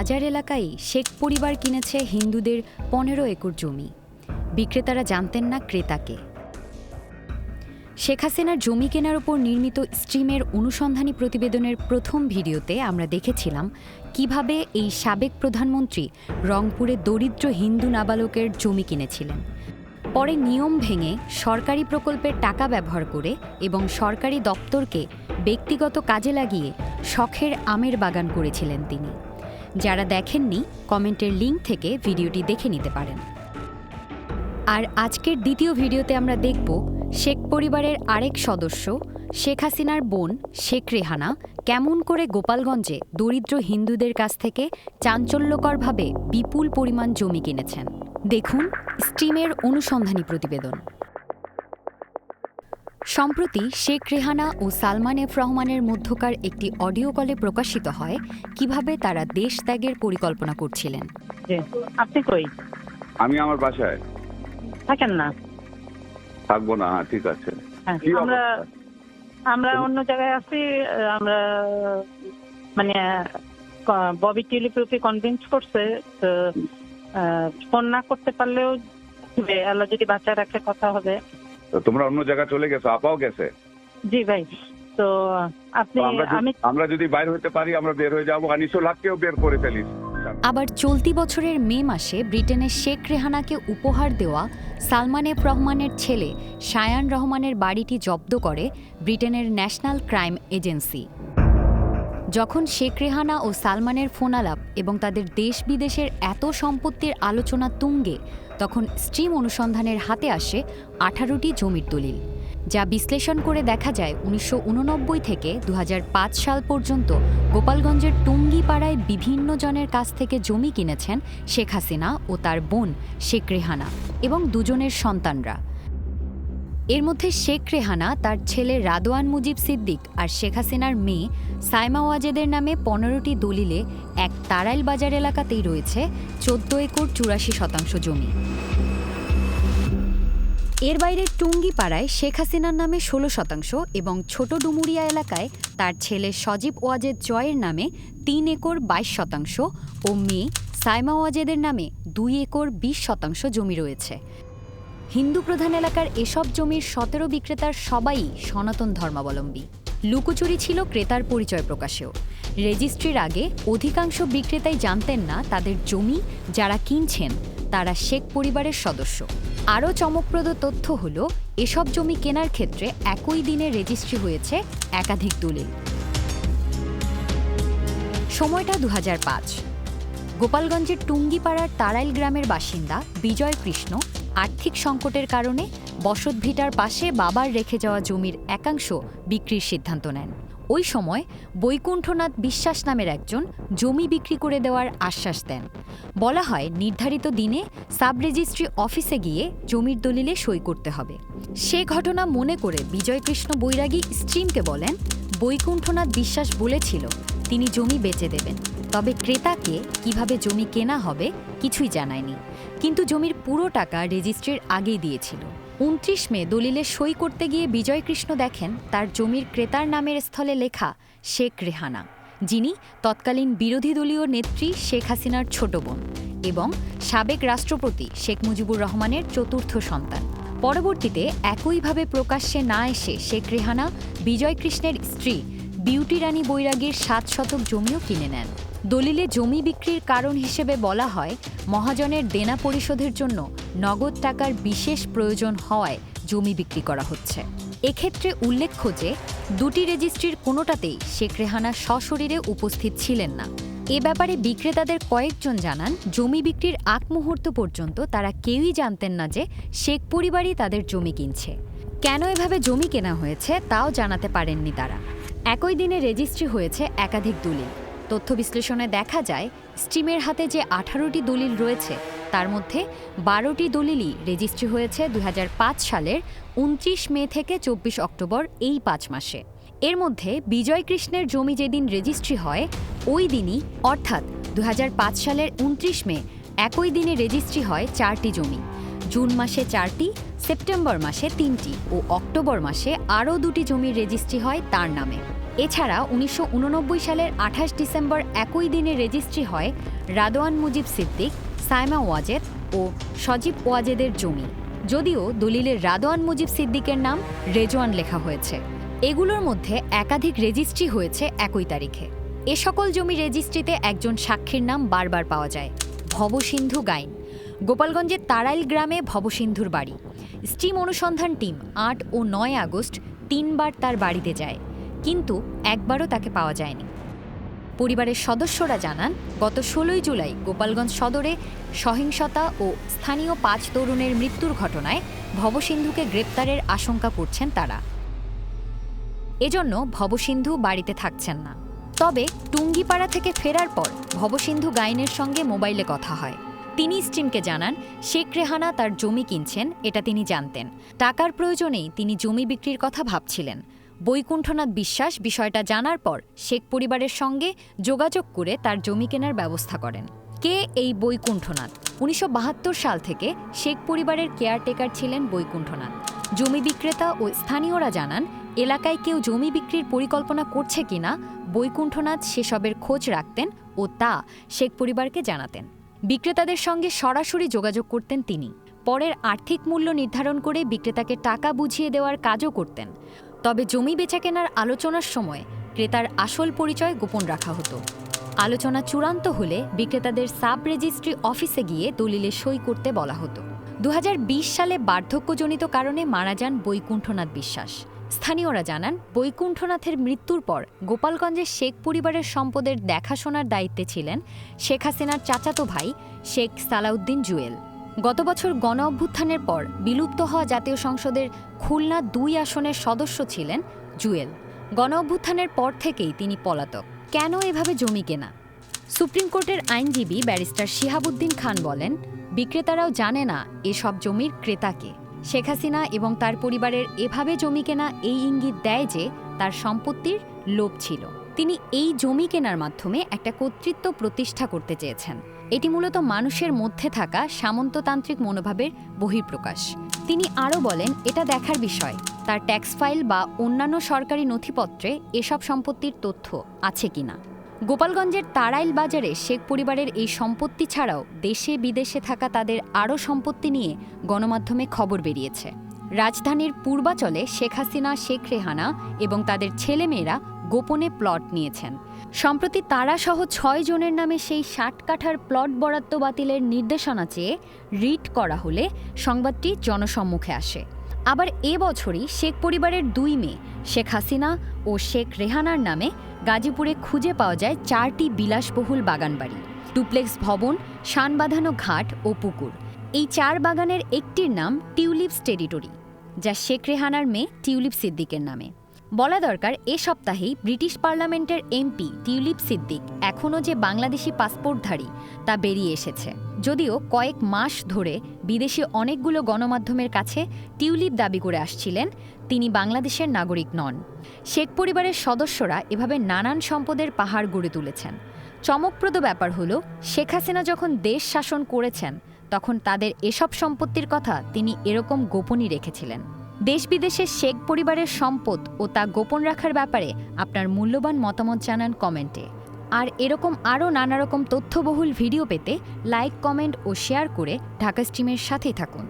বাজার এলাকায় শেখ পরিবার কিনেছে হিন্দুদের পনেরো একর জমি। বিক্রেতারা জানতেন না ক্রেতাকে। শেখ হাসিনার জমি কেনার উপর নির্মিত স্ট্রিমের অনুসন্ধানী প্রতিবেদনের প্রথম ভিডিওতে আমরা দেখেছিলাম কীভাবে এই সাবেক প্রধানমন্ত্রী রংপুরে দরিদ্র হিন্দু নাবালকের জমি কিনেছিলেন। পরে নিয়ম ভেঙে সরকারি প্রকল্পের টাকা ব্যবহার করে এবং সরকারি দপ্তরকে ব্যক্তিগত কাজে লাগিয়ে শখের আমের বাগান করেছিলেন তিনি। যারা দেখেননি, কমেন্টের লিঙ্ক থেকে ভিডিওটি দেখে নিতে পারেন। আর আজকের দ্বিতীয় ভিডিওতে আমরা দেখব শেখ পরিবারের আরেক সদস্য, শেখ হাসিনার বোন শেখ রেহানা কেমন করে গোপালগঞ্জে দরিদ্র হিন্দুদের কাছ থেকে চাঞ্চল্যকরভাবে বিপুল পরিমাণ জমি কিনেছেন। দেখুন স্টিমের অনুসন্ধানী প্রতিবেদন। সম্প্রতি শেখ রেহানা ও সালমান এফ রহমানের মধ্যকার একটি অডিও কলে প্রকাশিত হয় কীভাবে তারা দেশ ত্যাগের পরিকল্পনা করছিলেন। আপনি কই? আমি আমার বাসায়। থাকেন না? থাকব না হ্যাঁ ঠিক আছে। হ্যাঁ, আমরা আমরা অন্য জায়গায় আছি আহ, আমরা মানে ববি টেলিগ্রাফি কনভিন্স করছে তো আহ, ফোন না করতে পারলেও। আল্লাহ যদি বাচ্চা রাখে কথা হবে। তো তোমরা অন্য জায়গায় চলে গেছো আপাও গেছে? জি ভাই তো আপনি তো আমরা যদি- আমি আমরা যদি বাইর হতে পারি আমরা বের হয়ে যাব। আনিসুল হককেও বের করে ফেলিস আবার চলতি বছরের মে মাসে ব্রিটেনের শেখ রেহানাকে উপহার দেওয়া সালমান এফ রহমানের ছেলে শায়ান রহমানের বাড়িটি জব্দ করে ব্রিটেনের ন্যাশনাল ক্রাইম এজেন্সি। যখন শেখ রেহানা ও সালমানের ফোনালাপ এবং তাদের দেশ বিদেশের এত সম্পত্তির আলোচনা তুঙ্গে, তখন স্ট্রিম অনুসন্ধানের হাতে আসে আঠারোটি জমির দলিল, যা বিশ্লেষণ করে দেখা যায় উনিশশো উননব্বই থেকে দু হাজার পাঁচ সাল পর্যন্ত গোপালগঞ্জের টুঙ্গিপাড়ায় বিভিন্ন জনের কাছ থেকে জমি কিনেছেন শেখ হাসিনা ও তার বোন শেখ রেহানা এবং দুজনের সন্তানরা। এর মধ্যে শেখ রেহানা, তার ছেলে রাদোয়ান মুজিব সিদ্দিক আর শেখ হাসিনার মেয়ে সাইমা ওয়াজেদের নামে পনেরোটি দলিলে এক তারাইল বাজার এলাকাতেই রয়েছে চোদ্দ একর চুরাশি শতাংশ জমি। এর বাইরে টুঙ্গিপাড়ায় শেখ হাসিনার নামে ষোলো শতাংশ এবং ছোট ডুমুরিয়া এলাকায় তার ছেলে সজীব ওয়াজেদ জয়ের নামে তিন একর বাইশ শতাংশ ও মেয়ে সাইমা ওয়াজেদের নামে দুই একর বিশ শতাংশ জমি রয়েছে। হিন্দু প্রধান এলাকার এসব জমির সতেরো বিক্রেতার সবাই সনাতন ধর্মাবলম্বী। লুকোচুরি ছিল ক্রেতার পরিচয় প্রকাশেও। রেজিস্ট্রির আগে অধিকাংশ বিক্রেতাই জানতেন না তাদের জমি যারা কিনছেন, তারা শেখ পরিবারের সদস্য। আরও চমকপ্রদ তথ্য হল, এসব জমি কেনার ক্ষেত্রে একই দিনে রেজিস্ট্রি হয়েছে একাধিক দলিল। সময়টা দু হাজার পাঁচ। গোপালগঞ্জের টুঙ্গিপাড়ার তারাইল গ্রামের বাসিন্দা বিজয় কৃষ্ণ আর্থিক সংকটের কারণে বসতভিটার পাশে বাবার রেখে যাওয়া জমির একাংশ বিক্রির সিদ্ধান্ত নেন। ওই সময় বৈকুণ্ঠনাথ বিশ্বাস নামের একজন জমি বিক্রি করে দেওয়ার আশ্বাস দেন। বলা হয়, নির্ধারিত দিনে সাব রেজিস্ট্রি অফিসে গিয়ে জমির দলিলে সই করতে হবে। সে ঘটনা মনে করে বিজয়কৃষ্ণ বৈরাগী স্ট্রিমকে বলেন, বৈকুণ্ঠনাথ বিশ্বাস বলেছিল, তিনি জমি বেচে দেবেন। তবে ক্রেতাকে কীভাবে জমি কেনা হবে কিছুই জানায়নি। কিন্তু জমির পুরো টাকা রেজিস্ট্রির আগেই দিয়েছিল। উনত্রিশ মে দলিলে সই করতে গিয়ে বিজয়কৃষ্ণ দেখেন, তার জমির ক্রেতার নামের স্থলে লেখা শেখ রেহানা, যিনি তৎকালীন বিরোধী দলীয় নেত্রী শেখ হাসিনার ছোট বোন এবং সাবেক রাষ্ট্রপতি শেখ মুজিবুর রহমানের চতুর্থ সন্তান। পরবর্তীতে একইভাবে প্রকাশ্যে না এসে শেখ রেহানা বিজয়কৃষ্ণের স্ত্রী বিউটি রানী বৈরাগীর সাত শতক জমিও কিনে নেন। দলিলে জমি বিক্রির কারণ হিসেবে বলা হয়, মহাজনের দেনা পরিশোধের জন্য নগদ টাকার বিশেষ প্রয়োজন হওয়ায় জমি বিক্রি করা হচ্ছে। এক্ষেত্রে উল্লেখ্য যে, দুটি রেজিস্ট্রির কোনোটাতেই শেখ রেহানা সশরীরে উপস্থিত ছিলেন না। এ ব্যাপারে বিক্রেতাদের কয়েকজন জানান, জমি বিক্রির আগ মুহূর্ত পর্যন্ত তারা কেউই জানতেন না যে শেখ পরিবারই তাদের জমি কিনছে। কেন এভাবে জমি কেনা হয়েছে, তাও জানাতে পারেননি তারা। একই দিনে রেজিস্ট্রি হয়েছে একাধিক দলিল। তথ্য বিশ্লেষণে দেখা যায় স্টিমের হাতে যে আঠারোটি দলিল রয়েছে, তার মধ্যে বারোটি দলিলই রেজিস্ট্রি হয়েছে দু হাজার পাঁচ সালের উনত্রিশ মে থেকে চব্বিশ অক্টোবর এই পাঁচ মাসে। এর মধ্যে বিজয় কৃষ্ণের জমি যেদিন রেজিস্ট্রি হয়, ওই দিনই, অর্থাৎ দু হাজার পাঁচ সালের উনত্রিশ মে, একই দিনে রেজিস্ট্রি হয় চারটি জমি। জুন মাসে চারটি সেপ্টেম্বর মাসে তিনটি ও অক্টোবর মাসে আরও দুটি জমির রেজিস্ট্রি হয় তার নামে। এছাড়া উনিশশো উননব্বই সালের আঠাশ ডিসেম্বর একই দিনে রেজিস্ট্রি হয় রাদোয়ান মুজিব সিদ্দিক, সাইমা ওয়াজেদ ও সজীব ওয়াজেদের জমি। যদিও দলিলের রাদোয়ান মুজিব সিদ্দিকের নাম রেজওয়ান লেখা হয়েছে। এগুলোর মধ্যে একাধিক রেজিস্ট্রি হয়েছে একই তারিখে। এ সকল জমি রেজিস্ট্রিতে একজন সাক্ষীর নাম বারবার পাওয়া যায়। ভবসিন্ধু গাইন। গোপালগঞ্জের তারাইল গ্রামে ভবসিন্ধুর বাড়ি। স্টিম অনুসন্ধান টিম আট ও নয় আগস্ট তিনবার তার বাড়িতে যায়, কিন্তু একবারও তাকে পাওয়া যায়নি। পরিবারের সদস্যরা জানান, গত ষোলোই জুলাই গোপালগঞ্জ সদরে সহিংসতা ও স্থানীয় পাঁচ তরুণের মৃত্যুর ঘটনায় ভবসিন্ধুকে গ্রেপ্তারের আশঙ্কা করছেন তারা। এজন্য ভবসিন্ধু বাড়িতে থাকছেন না। তবে টুঙ্গিপাড়া থেকে ফেরার পর ভবসিন্ধু গাইনের সঙ্গে মোবাইলে কথা হয়। তিনি স্টিমকে জানান, শেখ রেহানা তার জমি কিনছেন, এটা তিনি জানতেন। টাকার প্রয়োজনেই তিনি জমি বিক্রির কথা ভাবছিলেন। বৈকুণ্ঠনাথ বিশ্বাস বিষয়টা জানার পর শেখ পরিবারের সঙ্গে যোগাযোগ করে তার জমি কেনার ব্যবস্থা করেন। কে এই বৈকুণ্ঠনাথ? উনিশশো বাহাত্তর সাল থেকে শেখ পরিবারের কেয়ারটেকার ছিলেন বৈকুণ্ঠনাথ। জমি বিক্রেতা ও স্থানীয়রা জানান, এলাকায় কেউ জমি বিক্রির পরিকল্পনা করছে কিনা, বৈকুণ্ঠনাথ সেসবের খোঁজ রাখতেন ও তা শেখ পরিবারকে জানাতেন। বিক্রেতাদের সঙ্গে সরাসরি যোগাযোগ করতেন তিনি। পরের আর্থিক মূল্য নির্ধারণ করে বিক্রেতাকে টাকা বুঝিয়ে দেওয়ার কাজও করতেন। তবে জমি বেচাকেনার আলোচনার সময় ক্রেতার আসল পরিচয় গোপন রাখা হতো। আলোচনা চূড়ান্ত হলে বিক্রেতাদের সাব রেজিস্ট্রি অফিসে গিয়ে দলিলে সই করতে বলা হতো। দু হাজার বিশ সালে বার্ধক্যজনিত কারণে মারা যান বৈকুণ্ঠনাথ বিশ্বাস। স্থানীয়রা জানান, বৈকুণ্ঠনাথের মৃত্যুর পর গোপালগঞ্জের শেখ পরিবারের সম্পদের দেখাশোনার দায়িত্বে ছিলেন শেখ হাসিনার চাচাতো ভাই শেখ সালাউদ্দিন জুয়েল। গত বছর গণ অভ্যুত্থানের পর বিলুপ্ত হওয়া জাতীয় সংসদের খুলনা দুই আসনের সদস্য ছিলেন জুয়েল। গণ অভ্যুত্থানের পর থেকেই তিনি পলাতক। কেন এভাবে জমি কেনা? সুপ্রিম কোর্টের আইনজীবী ব্যারিস্টার শিহাবুদ্দিন খান বলেন, বিক্রেতারাও জানে না এসব জমির ক্রেতাকে শেখ হাসিনা এবং তার পরিবারের এভাবে জমি কেনা এই ইঙ্গিত দেয় যে তার সম্পত্তির লোভ ছিল। তিনি এই জমি কেনার মাধ্যমে একটা কর্তৃত্ব প্রতিষ্ঠা করতে চেয়েছেন। এটি মূলত মানুষের মধ্যে থাকা সামন্ততান্ত্রিক মনোভাবের বহিঃপ্রকাশ। তিনি আরও বলেন, এটা দেখার বিষয়, তার ট্যাক্স ফাইল বা অন্যান্য সরকারি নথিপত্রে এসব সম্পত্তির তথ্য আছে কিনা। গোপালগঞ্জের তারাইল বাজারে শেখ পরিবারের এই সম্পত্তি ছাড়াও দেশে বিদেশে থাকা তাদের আরও সম্পত্তি নিয়ে গণমাধ্যমে খবর বেরিয়েছে। রাজধানীর পূর্বাচলে শেখ হাসিনা, শেখ রেহানা এবং তাদের ছেলেমেয়েরা গোপনে প্লট নিয়েছেন। সম্প্রতি তারাসহ ছয় জনের নামে সেই ষাট কাঠার প্লট বরাদ্দ বাতিলের নির্দেশনা চেয়ে রিট করা হলে সংবাদটি জনসম্মুখে আসে। আবার এ বছরই শেখ পরিবারের দুই মেয়ে, শেখ হাসিনা ও শেখ রেহানার নামে গাজীপুরে খুঁজে পাওয়া যায় চারটি বিলাসবহুল বাগানবাড়ি, ডুপ্লেক্স ভবন শান বাঁধানো ঘাট ও পুকুর। এই চার বাগানের একটির নাম টিউলিপস টেরিটরি যা শেখ রেহানার মেয়ে টিউলিপ সিদ্দিকের নামে। বলা দরকার, এ সপ্তাহেই ব্রিটিশ পার্লামেন্টের এমপি টিউলিপ সিদ্দিক এখনও যে বাংলাদেশি পাসপোর্টধারী তা বেরিয়ে এসেছে। যদিও কয়েক মাস ধরে বিদেশি অনেকগুলো গণমাধ্যমের কাছে টিউলিপ দাবি করে আসছিলেন, তিনি বাংলাদেশের নাগরিক নন। শেখ পরিবারের সদস্যরা এভাবে নানান সম্পদের পাহাড় গড়ে তুলেছেন। চমকপ্রদ ব্যাপার হলো, শেখ হাসিনা যখন দেশ শাসন করেছেন, তখন তাদের এসব সম্পত্তির কথা তিনি এরকম গোপনই রেখেছিলেন। দেশ বিদেশের শেখ পরিবারের সম্পদ ও তা গোপন রাখার ব্যাপারে আপনার মূল্যবান মতামত জানান কমেন্টে। আর এরকম আরও নানা রকম তথ্যবহুল ভিডিও পেতে লাইক, কমেন্ট ও শেয়ার করে ঢাকা স্ট্রিমের সাথেই থাকুন।